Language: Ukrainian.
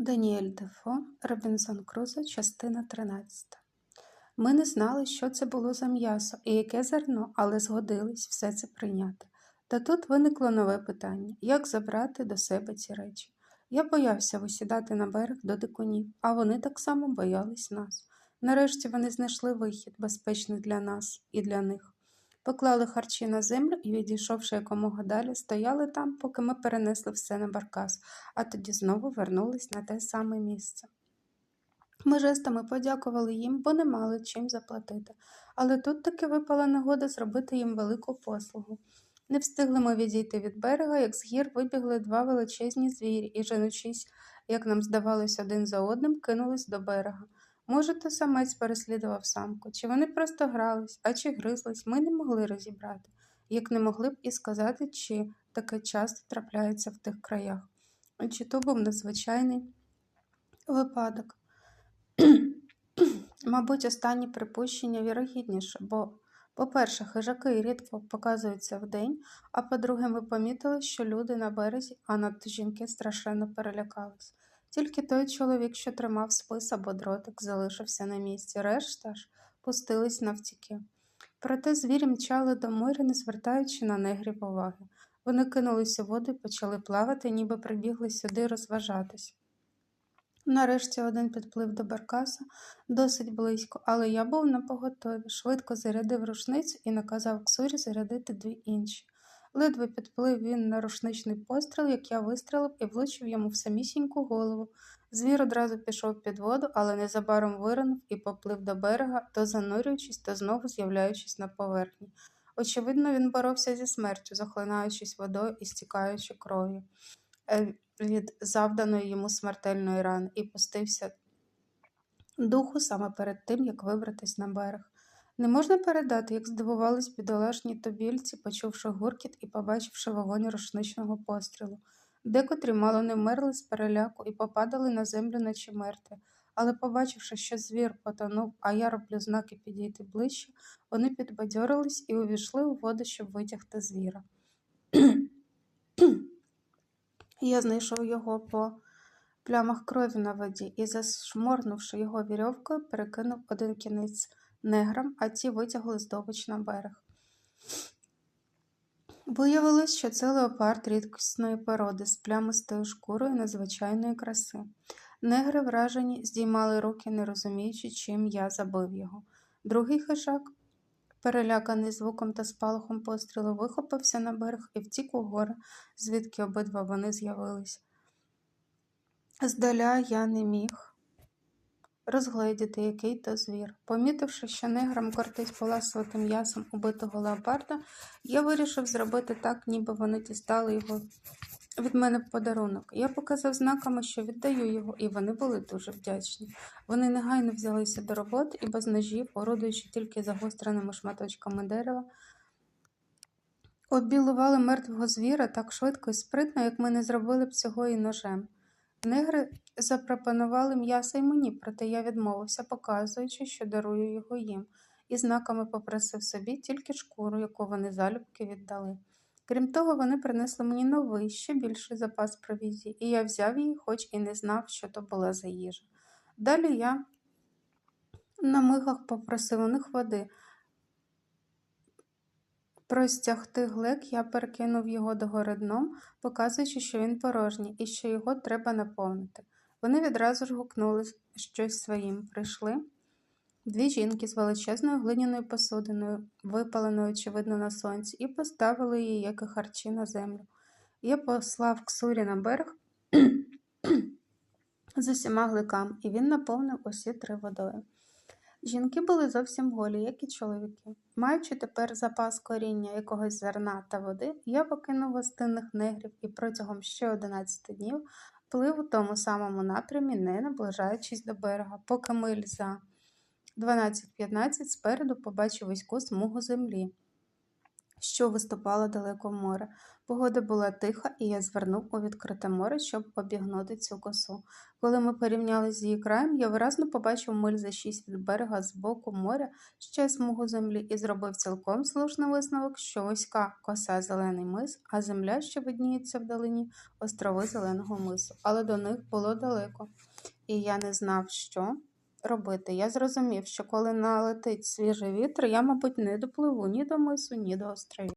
Даніель Дефо, Робінзон Крузо, частина 13. Ми не знали, що це було за м'ясо і яке зерно, але згодились все це прийняти. Та тут виникло нове питання як забрати до себе ці речі. Я боявся висідати на берег до дикунів, а вони так само боялись нас. Нарешті вони знайшли вихід, безпечний для нас і для них. Поклали харчі на землю і, відійшовши якомога далі, стояли там, поки ми перенесли все на баркас, а тоді знову вернулись на те саме місце. Ми жестами подякували їм, бо не мали чим заплатити, але тут таки випала нагода зробити їм велику послугу. Не встигли ми відійти від берега, як з гір вибігли два величезні звірі і, женучись, як нам здавалось, один за одним, кинулись до берега. Може, то самець переслідував самку, чи вони просто грались, а чи гризлись, ми не могли розібрати, як не могли б і сказати, чи таке часто трапляється в тих краях. Чи то був надзвичайний випадок. Мабуть, останні припущення вірогідніше, бо, по-перше, хижаки рідко показуються вдень, а по-друге, ми помітили, що люди на березі, а надто жінки страшенно перелякались. Тільки той чоловік, що тримав спис або дротик, залишився на місці, решта ж пустились навтіки. Проте звірі мчали до моря, не звертаючи на негрів уваги. Вони кинулися у воду і почали плавати, ніби прибігли сюди розважатись. Нарешті один підплив до баркаса досить близько, але я був на поготові, швидко зарядив рушницю і наказав Ксурі зарядити дві інші. Ледве підплив він на рушничний постріл, як я вистрелив і влучив йому в самісіньку голову. Звір одразу пішов під воду, але незабаром виринув і поплив до берега, то занурюючись, то знову з'являючись на поверхні. Очевидно, він боровся зі смертю, захлинаючись водою і стікаючи кров'ю е, від завданої йому смертельної рани, і пустився духу саме перед тим, як вибратись на берег. Не можна передати, як здивувались бідолашні тобільці, почувши гуркіт і побачивши вогонь рушничного пострілу. Декотрі мало не вмерли з переляку і попадали на землю, наче мертві. Але, побачивши, що звір потонув, а я роблю знаки підійти ближче, вони підбадьорились і увійшли у воду, щоб витягти звіра. я знайшов його по плямах крові на воді і, зашморнувши його вірьовкою, перекинув один кінець неграм, а ті витягли здобич на берег. Виявилось, що це леопард рідкісної породи з плямистою шкурою надзвичайної краси. Негри, вражені, здіймали руки, не розуміючи, чим я забив його. Другий хижак, переляканий звуком та спалахом пострілу, вихопився на берег і втік у гори, звідки обидва вони з'явились. Здаля я не міг розгледіти, який то звір. Помітивши, що неграм кортить поласувати м'ясом убитого леопарда, я вирішив зробити так, ніби вони дістали його від мене в подарунок. Я показав знаками, що віддаю його, і вони були дуже вдячні. Вони негайно взялися до роботи і без ножів, орудуючи тільки загостреними шматочками дерева. Обілували мертвого звіра так швидко і спритно, як ми не зробили б цього і ножем. Негри запропонували м'ясо й мені, проте я відмовився, показуючи, що дарую його їм, і знаками попросив собі тільки шкуру, яку вони залюбки віддали. Крім того, вони принесли мені новий, ще більший запас провізії, і я взяв її, хоч і не знав, що то була за їжа. Далі я на мигах попросив у них води. Простягти глек я перекинув його догори дном, показуючи, що він порожній і що його треба наповнити. Вони відразу ж гукнули щось своїм. Прийшли дві жінки з величезною глиняною посудиною, випаленою, очевидно, на сонці, і поставили її, як і харчі, на землю. Я послав Ксурі на берег з усіма гликами, і він наповнив усі три водою. Жінки були зовсім голі, як і чоловіки. Маючи тепер запас коріння якогось зерна та води, я покинув гостинних негрів і протягом ще 11 днів плив у тому самому напрямі, не наближаючись до берега, поки миль за 12-15 спереду побачив вузьку смугу землі, що виступало далеко в море. Погода була тиха, і я звернув у відкрите море, щоб обігнути цю косу. Коли ми порівняли з її краєм, я виразно побачив миль за шість від берега з боку моря ще смугу землі і зробив цілком слушний висновок, що вузька коса зелений мис, а земля, що видніється вдалині, острови зеленого мису. Але до них було далеко, і я не знав, що робити. Я зрозумів, що коли налетить свіжий вітер, я, мабуть, не допливу ні до мису, ні до островів.